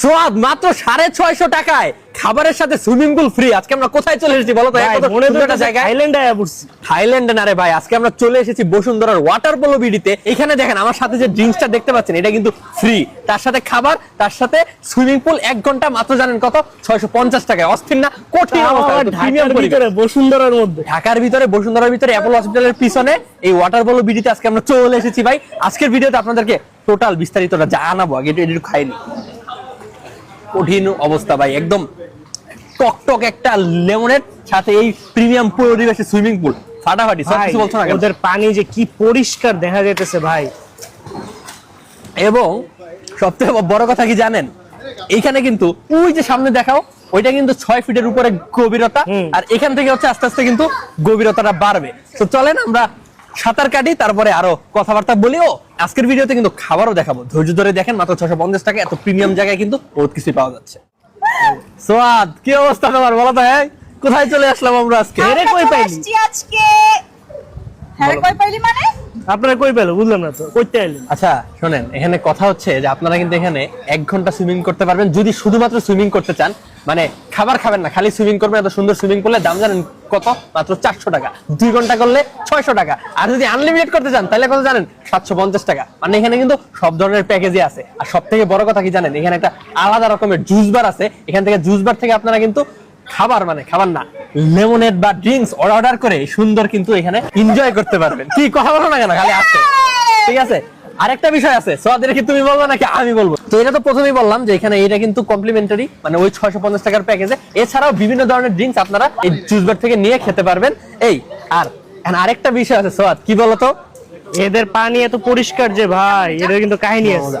সোয়াদ মাত্র সাড়ে ছয়শো টাকায় খাবারের সাথে সুইমিং পুল ফ্রি আজকে আমরা কোথায় চলে এসেছি বলো তো? থাইল্যান্ডে থাইল্যান্ডে না রে ভাই আজকে আমরা চলে এসেছি বসুন্ধরার ওয়াটার পোলো বিডিতে। এখানে দেখেন আমার সাথে যে ড্রিঙ্কসটা দেখতে পাচ্ছেন এটা কিন্তু ফ্রি তার সাথে খাবার তার সাথে সুইমিং পুল এক ঘণ্টা মাত্র জানেন কত? ছয়শো পঞ্চাশ টাকায়। অস্থির না? কঠিন বসুন্ধরার মধ্যে। ঢাকার ভিতরে বসুন্ধরার ভিতরে অ্যাপোলো হসপিটালের পিছনে এই ওয়াটার বলো বিডিতে আজকে আমরা চলে এসেছি ভাই। আজকের ভিডিওতে আপনাদেরকে টোটাল বিস্তারিতটা জানাব আগে একটু খাইনি কঠিন অবস্থা ভাই একদম টক টক একটা লেমনের সাথে এই প্রিমিয়াম পরিবেশে সুইমিং পুল ফাটাফাটি সব কিছু বলছো না ওদের পানি যে কি পরিষ্কার দেখা যাইতেছে ভাই। এবং সবথেকে বড় কথা কি জানেন? এইখানে কিন্তু ওই যে সামনে দেখাও ওইটা কিন্তু ছয় ফিটের উপরে গভীরতা আর এখান থেকে হচ্ছে আস্তে আস্তে কিন্তু গভীরতাটা বাড়বে। তো চলেন আমরা সাঁতার কাটি তারপরে আরও কথাবার্তা বলিও আজকের ভিডিওতে কিন্তু খাবারও দেখাবো। ধৈর্য ধরে দেখেন মাত্র ছশো পঞ্চাশ টাকা এত প্রিমিয়াম জায়গায় কিন্তু বহুত কিছু পাওয়া যাচ্ছে। সোয়াদ কি অবস্থা তোমার? বলো তো হ্যাঁ কোথায় চলে আসলাম আমরা আজকে? হেরে কই পাইলি? আজকে। হ্যাঁ কই পাইলি মানে? আপনারা কই পেল? বুঝলাম না তো। কইতে আইলেন। আচ্ছা শোনেন, এখানে কথা হচ্ছে যে আপনারা কিন্তু এখানে এক ঘণ্টা সুইমিং করতে পারবেন। যদি শুধুমাত্র সুইমিং করতে চান মানে খাবার খাবেন না, খালি সুইমিং করবেন, এত সুন্দর সুইমিং করলে দাম জানেন কত? মাত্র চারশো টাকা। দুই ঘণ্টা করলে ছয়শো টাকা। আর যদি আনলিমিটেড করতে চান, তাহলে কত জানেন? সাতশো পঞ্চাশ টাকা। মানে এখানে কিন্তু সব ধরনের প্যাকেজই আছে। আর সব থেকে বড় কথা কি জানেন? এখানে একটা আলাদা রকমের জুস বার আছে। এখান থেকে জুস বার থেকে আপনারা কিন্তু খাবার মানে খাবার না লেমনেড বা ড্রিঙ্কস অর্ডার করে সুন্দর কিন্তু এখানে এনজয় করতে পারবেন। কি কথা বলো না কেন? খালি আসছে। ঠিক আছে? আরেকটা বিষয় আছে। সোয়াদের কি তুমি বলব নাকি আমি বলব? তো এটা তো প্রথমেই বললাম যে এখানে এটা কিন্তু কমপ্লিমেন্টারি মানে ওই ছয়শো পঞ্চাশ টাকার প্যাকেজে এছাড়াও বিভিন্ন ধরনের ড্রিঙ্কস আপনারা এই জুস বার থেকে নিয়ে খেতে পারবেন। এই আর আরেকটা বিষয় আছে সোয়াদ কি বলতো? এদের পানি এত পরিষ্কার যে ভাই এদের কিন্তু কাহিনী আছে।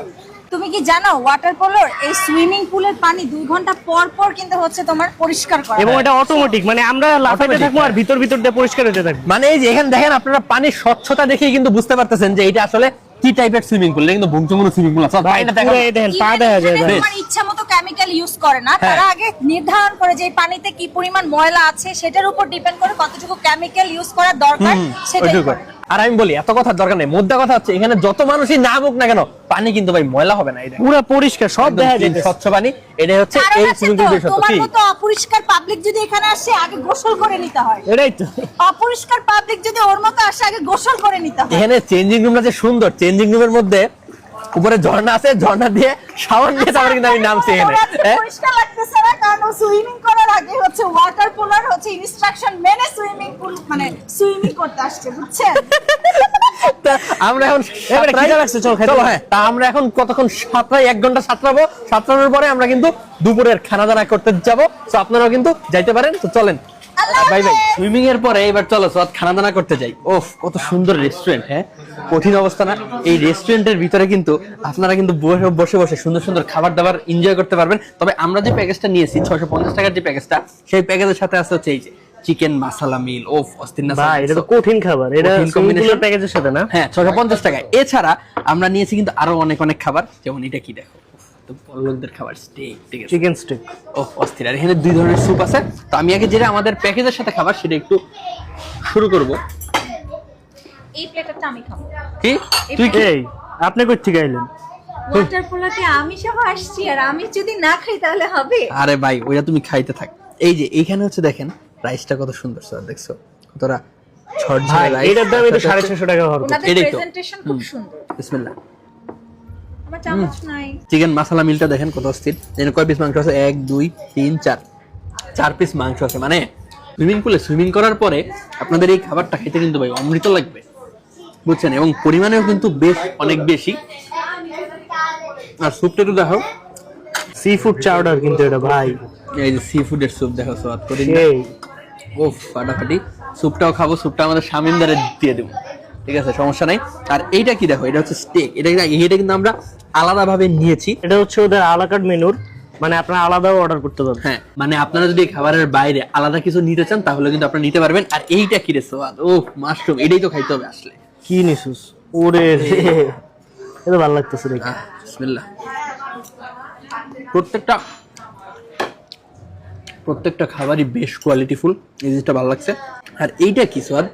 তুমি কি জানো ওয়াটার পোলোর এই সুইমিং পুলের পানি দুই ঘণ্টা পর পর কিন্তু হচ্ছে তোমার পরিষ্কার করা এবং এটা অটোমেটিক মানে আমরা লাফাইতে থাকব আর হ্যাঁ। ভিতর ভিতর দিয়ে পরিষ্কার হতে থাকব মানে এই যে এখানে দেখেন আপনারা পানির স্বচ্ছতা দেখেই কিন্তু বুঝতে পারতেছেন যে এটা আসলে কি টাইপের সুইমিং পুল কিন্তু সুইমিং পুল আছে ভাই এটা দেখো দেখেন পা দেখা যায় ভাই। তোমার ইচ্ছা মতো কেমিক্যাল ইউজ করে না হ্যাঁ। তারা আগে নির্ধারণ করে যে পানিতে কি পরিমাণ ময়লা আছে সেটার উপর ডিপেন্ড করে কতটুকু কেমিক্যাল ইউজ করা দরকার সেটাই করে। আর আমি বলি এত কথার দরকার নেই। মোদ্দা কথা হচ্ছে এখানে যত মানুষই না হোক না কেন পানি কিন্তু ভাই ময়লা হবে না এটা পুরো পরিষ্কার সব দেখা যায় স্বচ্ছ পানি এটাই হচ্ছে এই সুইমিং তো, পুলের সত্য তোমার মতো অপরিষ্কার পাবলিক যদি এখানে আসে আগে গোসল করে নিতে হয়। এটাই তো। অপরিষ্কার পাবলিক যদি ওর মতো আসে আগে গোসল করে নিতে হয়। এখানে চেঞ্জিং রুমটা যে সুন্দর চেঞ্জিং রুমের মধ্যে উপরে ঝর্ণা আছে ঝর্ণা দিয়ে সাবান দিয়ে তারপরে কিন্তু আমি নামছি এখানে হ্যাঁ? পরিষ্কার লাগতেছে না কারণ সুইমিং করার আগে হচ্ছে ওয়াটার পুলার হচ্ছে ইনস্ট্রাকশন মেনে সুইমিং পুল মানে সুইমিং করতে আসছে বুঝছেন? আমরা এখন এবারে খিদা লাগছে, চল খেতে হ্যাঁ তা আমরা এখন কতক্ষণ সাঁতরাই? এক ঘণ্টা সাঁতরাবো। সাঁতরানোর পরে আমরা কিন্তু দুপুরের খানা দানা করতে যাব। তো আপনারাও কিন্তু যাইতে পারেন। তো চলেন। বাই বাই সুইমিং এর পরে এবার চলো সব খানা দানা করতে যাই। ওফ কত সুন্দর রেস্টুরেন্ট হ্যাঁ? কঠিন অবস্থা না? এই রেস্টুরেন্টের ভিতরে কিন্তু আপনারা কিন্তু বসে বসে সুন্দর সুন্দর খাবার দাবার এনজয় করতে পারবেন। তবে আমরা যে প্যাকেজটা নিয়েছি ছয়শো পঞ্চাশ টাকার যে প্যাকেজটা সেই প্যাকেজের সাথে আছে হচ্ছে এই যে চিকেন মাসালা মিল ওফ অস্থির না ভাই এটা তো কঠিন খাবার এটা। পুলের প্যাকেজের সাথে না? হ্যাঁ ছশো পঞ্চাশ টাকায়। এছাড়া আমরা নিয়েছি কিন্তু আরও অনেক অনেক খাবার যেমন এটা কি দেখো? তো লোকদের খাবার স্টেক ঠিক আছে? চিকেন স্টিক ও অস্থির। আর এখানে দুই ধরনের স্যুপ আছে। তো আমি আগে যেটা আমাদের প্যাকেজের সাথে খাবার সেটা একটু শুরু করব। এই প্লেটারটা আমি খাব। কি? তুই কি? আপনি কই থেকে আইলেন? ওয়াটার পোলাতে আমি সহ আসছি আর আমি যদি না খাই তাহলে হবে? আরে ভাই ওইটা তুমি খাইতে থাক। এই যে এইখানে হচ্ছে দেখেন রাইসটা কত সুন্দর স্যার দেখছ? কতটা রাইস এটার দাম টাকা। প্রেজেন্টেশন খুব সুন্দর। বিসমিল্লাহ। নাই চিকেন মশলা মিলটা দেখেন কত অস্থির। যেন কয় পিস মাংস আছে? এক দুই তিন চার। চার পিস মাংস আছে। মানে সুইমিং পুলে সুইমিং করার পরে আপনাদের এই খাবারটা খেতে কিন্তু ভাই অমৃত লাগবে। বুঝছেন? এবং পরিমাণেও কিন্তু বেশ অনেক বেশি। আর স্যুপটা একটু দেখো সি ফুড চাউডার কিন্তু এটা ভাই। এই যে সি ফুডের স্যুপ দেখো স্বাদ করে ও ফাটাফাটি। স্যুপটাও খাব স্যুপটা আমাদের স্বামীনদারে দিয়ে দেবো। ঠিক আছে সমস্যা নাই। আর এইটা কি দেখো এটা হচ্ছে স্টেক এটা এটা কিন্তু আমরা আলাদাভাবে নিয়েছি। এটা হচ্ছে ওদের আলাকাট মেনুর মানে আপনারা আলাদাও অর্ডার করতে পারবেন। হ্যাঁ মানে আপনারা যদি খাবারের বাইরে আলাদা কিছু নিতে চান তাহলে কিন্তু আপনারা নিতে পারবেন। আর এইটা কি রে সোয়াদ? ও মাশরুম এটাই তো খাইতে হবে আসলে। কি নিসুস? ওরে রে। এটা ভালো লাগতেছে দেখে। বিসমিল্লাহ। প্রত্যেকটা প্রত্যেকটা খাবারই বেশ কোয়ালিটিফুল এই জিনিসটা ভালো লাগছে। আর এইটা কি সোয়াদ?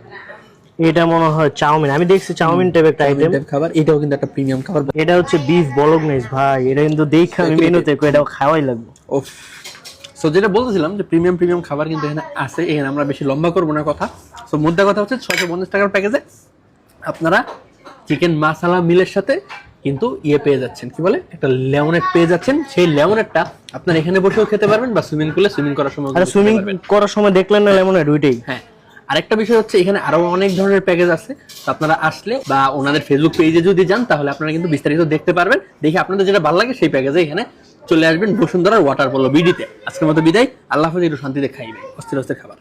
এটা মনে হয় চাউমিন। আমি দেখছি চাউমিন টাইপ একটা আইটেম খাবার এটাও কিন্তু একটা প্রিমিয়াম খাবার। এটা হচ্ছে বিফ বলগনেস ভাই। এটা কিন্তু দেখে আমি মেনুতে কই, এটা খাওয়াই লাগবে। ওফ। সো যেটা বলতেছিলাম যে প্রিমিয়াম প্রিমিয়াম খাবার কিন্তু এখানে আছে এখানে আমরা বেশি লম্বা করব না কথা। সো মুদ্রা কথা হচ্ছে ছয়শো পঞ্চাশ টাকার প্যাকেজে আপনারা চিকেন মাসালা মিলের সাথে কিন্তু ইয়ে পেয়ে যাচ্ছেন। কি বলে? একটা লেমনেট পেয়ে যাচ্ছেন। সেই লেমনেটটা আপনারা এখানে বসেও খেতে পারবেন বা সুইমিং পুলে সুইমিং করার সময় আর সুইমিং করার সময় দেখলেন না লেমন দুইটাই? হ্যাঁ। আরেকটা বিষয় হচ্ছে, এখানে আরও অনেক ধরনের প্যাকেজ আছে। তো আপনারা আসলে বা ওনাদের ফেসবুক পেজে যদি যান, তাহলে আপনারা কিন্তু বিস্তারিত দেখতে পারবেন। দেখে আপনাদের যেটা ভালো লাগে, সেই প্যাকেজে এখানে চলে আসবেন বসুন্ধরার ওয়াটার পলো বিডিতে আজকের মতো বিদায়। আল্লাহ হাফিজ, একটু শান্তিতে খাইবে অস্থির অস্থির খাবার।